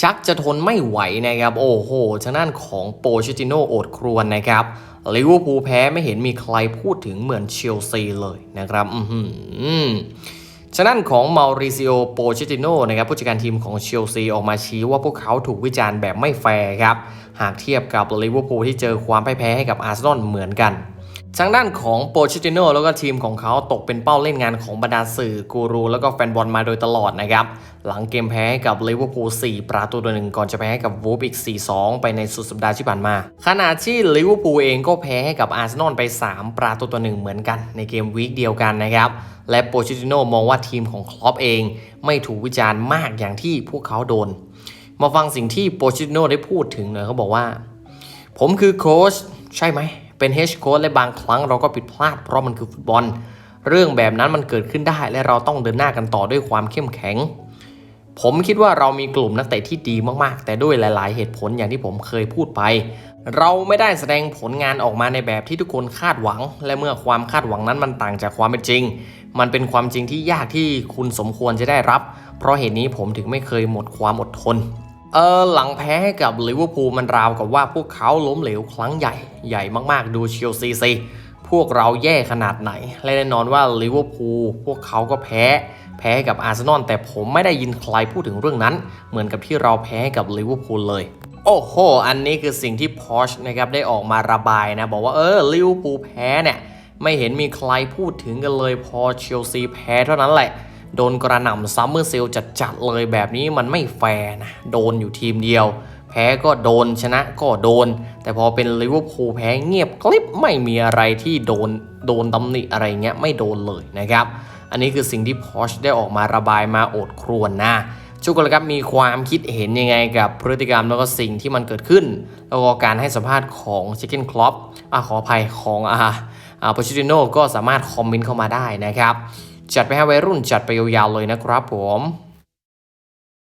ชักจะทนไม่ไหวนะครับ โอ้โหทางด้านของโปเชติโนโอดครวญนะครับลิเวอร์พูลแพ้ไม่เห็นมีใครพูดถึงเหมือนเชลซีเลยนะครับอือหือทางด้นของมาริซิโอโปเชติโนนะครับผู้จัดการทีมของเชลซีออกมาชี้ว่าพวกเขาถูกวิจารณ์แบบไม่แฟร์ครับ หากเทียบกับลิเวอร์พูลที่เจอความพ่ายแพ้ให้กับอาร์เซนอลเหมือนกัน ทางด้านของโปเชติโนแล้วก็ทีมของเขาตกเป็นเป้าเล่นงานของบรรดาสื่อกูรู แล้วก็แฟนบอลมาโดยตลอดนะครับ หลังเกมแพ้ให้กับลิเวอร์พูล4ประตูต่อหนึ่งก่อนจะแพ้ให้กับวูฟอีก 4-2 ไปในสุดสัปดาห์ที่ผ่านมา ขณะที่ลิเวอร์พูลเองก็แพ้ให้กับอาร์เซนอลไป 3 ประตูต่อหนึ่งเหมือนกัน ในเกมวีคเดียวกันนะครับ และโปเชติโนมองว่าทีมของคลอปเองไม่ถูกวิจารณ์มากอย่างที่พวกเขาโดน มาฟังสิ่งที่โปเชติโนได้พูดถึงหน่อยเขาบอกว่า ผมคือโค้ชใช่ไหม เป็นเฮดโค้ชและบางครั้งเราก็ผิดพลาดเพราะมันคือฟุตบอล เรื่องแบบนั้นมันเกิดขึ้นได้และเราต้องเดินหน้ากันต่อด้วยความเข้มแข็ง ผมคิดว่าเรามีกลุ่มนักเตะที่ดีมากๆ แต่ด้วยหลาย ๆ เหตุผลอย่างที่ผมเคยพูดไป เราไม่ได้แสดงผลงานออกมาในแบบที่ทุกคนคาดหวัง และเมื่อความคาดหวังนั้นมันต่างจากความเป็นจริง มันเป็นความจริงที่ยากที่คุณสมควรจะได้รับ เพราะเหตุนี้ผมถึงไม่เคยหมดความอดทน เออหลังแพ้ให้กับลิเวอร์พูลมันราวกับว่าพวกเขาล้มเหลวครั้งใหญ่ใหญ่มากๆ ดูเชลซีสิพวกเราแย่ขนาดไหน และแน่นอนว่าลิเวอร์พูลพวกเขาก็แพ้ แพ้กับอาร์เซนอลแต่ผมไม่ได้ยินใครพูดถึงเรื่องนั้น เหมือนกับที่เราแพ้กับลิเวอร์พูลเลย โอ้โห อันนี้คือสิ่งที่พอชนะครับได้ออกมาระบายนะ บอกว่าเออลิเวอร์พูลแพ้เนี่ย ไม่เห็นมีใครพูดถึงกันเลยพอเชลซีแพ้เท่านั้นแหละ โดนกระหน่ำซัมเมอร์เซลจัดๆเลยแบบนี้มันไม่แฟร์นะ โดนอยู่ทีมเดียว แพ้ก็โดนชนะก็โดน แต่พอเป็นลิเวอร์พูลแพ้เงียบกลิบไม่มีอะไรที่โดนโดนตำหนิอะไรเงี้ยไม่โดนเลยนะครับ อันนี้คือสิ่งที่พอชได้ออกมาระบายมาโอดครวญนะทุกคนครับมีความคิดเห็นยังไงกับพฤติกรรมแล้วก็สิ่งที่มันเกิดขึ้น แล้วก็การให้สัมภาษณ์ของชิคเก้นคลอปขออภัยของอาอาโปชิติโนก็สามารถคอมเมนต์เข้ามาได้นะครับ จัดไปให้วัยรุ่นจัดไปยาวๆเลยนะครับผม